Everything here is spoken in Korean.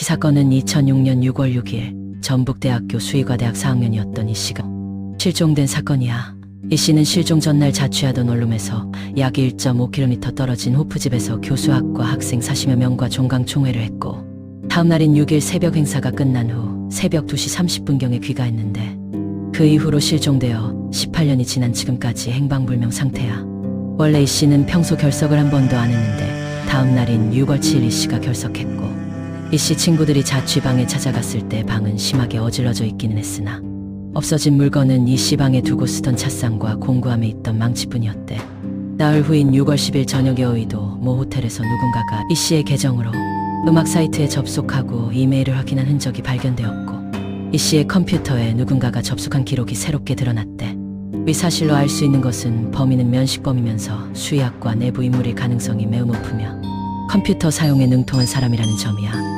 이 사건은 2006년 6월 6일 전북대학교 수의과대학 4학년이었던 이 씨가 실종된 사건이야. 이 씨는 실종 전날 자취하던 원룸에서 약 1.5km 떨어진 호프집에서 교수학과 학생 40여 명과 종강 총회를 했고 다음 날인 6일 새벽 행사가 끝난 후 새벽 2시 30분경에 귀가했는데 그 이후로 실종되어 18년이 지난 지금까지 행방불명 상태야. 원래 이 씨는 평소 결석을 한 번도 안 했는데 다음 날인 6월 7일 이 씨가 결석했고 이 씨 친구들이 자취방에 찾아갔을 때 방은 심하게 어질러져 있기는 했으나 없어진 물건은 이 씨 방에 두고 쓰던 찻상과 공구함에 있던 망치뿐이었대. 나흘 후인 6월 10일 저녁에 어이도 모 호텔에서 누군가가 이 씨의 계정으로 음악 사이트에 접속하고 이메일을 확인한 흔적이 발견되었고 이 씨의 컴퓨터에 누군가가 접속한 기록이 새롭게 드러났대. 위 사실로 알 수 있는 것은 범인은 면식범이면서 수의학과 내부 인물일 가능성이 매우 높으며 컴퓨터 사용에 능통한 사람이라는 점이야.